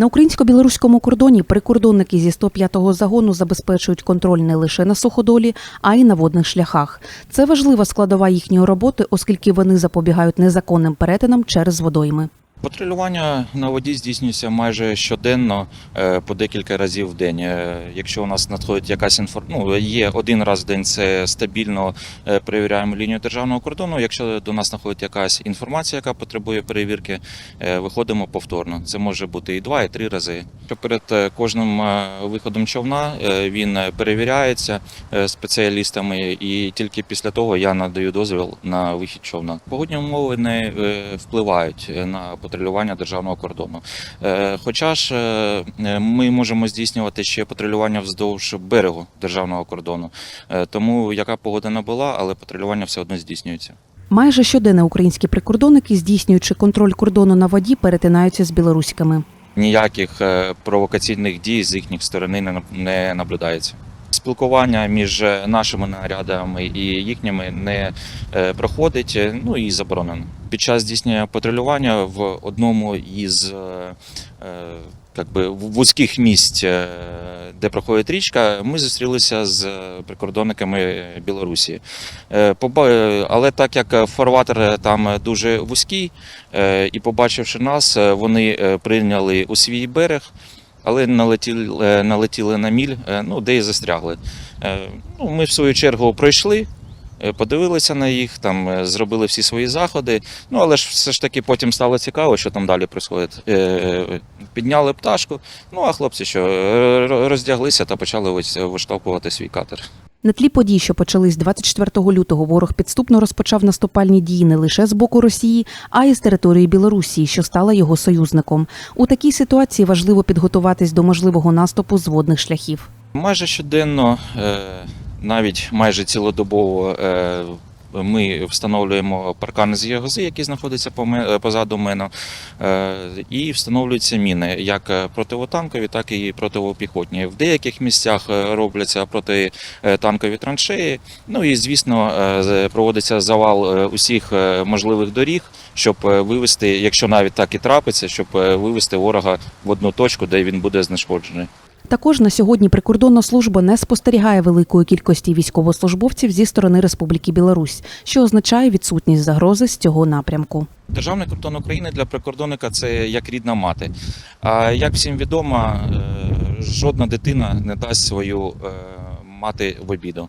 На українсько-білоруському кордоні прикордонники зі 105-го загону забезпечують контроль не лише на суходолі, а й на водних шляхах. Це важлива складова їхньої роботи, оскільки вони запобігають незаконним перетинам через водойми. Патрулювання на воді здійснюється майже щоденно е, по декілька разів в день. Е, Якщо у нас надходить якась інформація, ну, є один раз в день, це стабільно е, перевіряємо лінію державного кордону. Якщо до нас знаходить якась інформація, яка потребує перевірки, виходимо повторно. Це може бути і два, і три рази. Перед кожним виходом човна він перевіряється спеціалістами, і тільки після того я надаю дозвіл на вихід човна. Погодні умови не впливають на патрулювання державного кордону. Е, Хоча ж е, е, ми можемо здійснювати ще патрулювання вздовж берегу державного кордону. Тому яка погода не була, але патрулювання все одно здійснюється. Майже щоденно українські прикордонники, здійснюючи контроль кордону на воді, перетинаються з білоруськими. ніяких провокаційних дій з їхніх сторони не наблюдається. Спілкування між нашими нарядами і їхніми не е, проходить, е, ну і заборонено. Під час здійснення патрулювання в одному із е, е, би, вузьких місць, е, де проходить річка, ми зустрілися з е, прикордонниками Білорусі. Е, е, Але так як е, фарватер е, там е, дуже вузький, е, і побачивши нас, е, вони е, прийняли у свій берег, але налетіли, е, налетіли на міль, е, ну, де і застрягли. Е, Ну, ми в свою чергу пройшли. Подивилися на їх, там зробили всі свої заходи. Ну але ж все ж таки потім стало цікаво, що там далі відбувається. Підняли пташку. Ну а хлопці що ро- роздяглися та почали ось виштовхувати свій катер. На тлі подій, що почались 24 лютого, ворог підступно розпочав наступальні дії не лише з боку Росії, а й з території Білорусі, що стала його союзником. У такій ситуації важливо підготуватись до можливого наступу з водних шляхів. Майже щоденно, е, навіть майже цілодобово, е, ми встановлюємо паркани з ягози, які е, позаду мене, е, і встановлюються міни, як е, противотанкові, так і противопіхотні. В деяких місцях е, робляться протитанкові траншеї. Ну і звісно, проводиться завал усіх можливих доріг, щоб вивести, якщо навіть так і трапиться, щоб вивести ворога в одну точку, де він буде знешкоджений. Також на сьогодні прикордонна служба не спостерігає великої кількості військовослужбовців зі сторони Республіки Білорусь, що означає відсутність загрози з цього напрямку. Державний кордон України для прикордонника це як рідна мати. А як всім відомо, е, жодна дитина не дасть свою е, мати в обіду.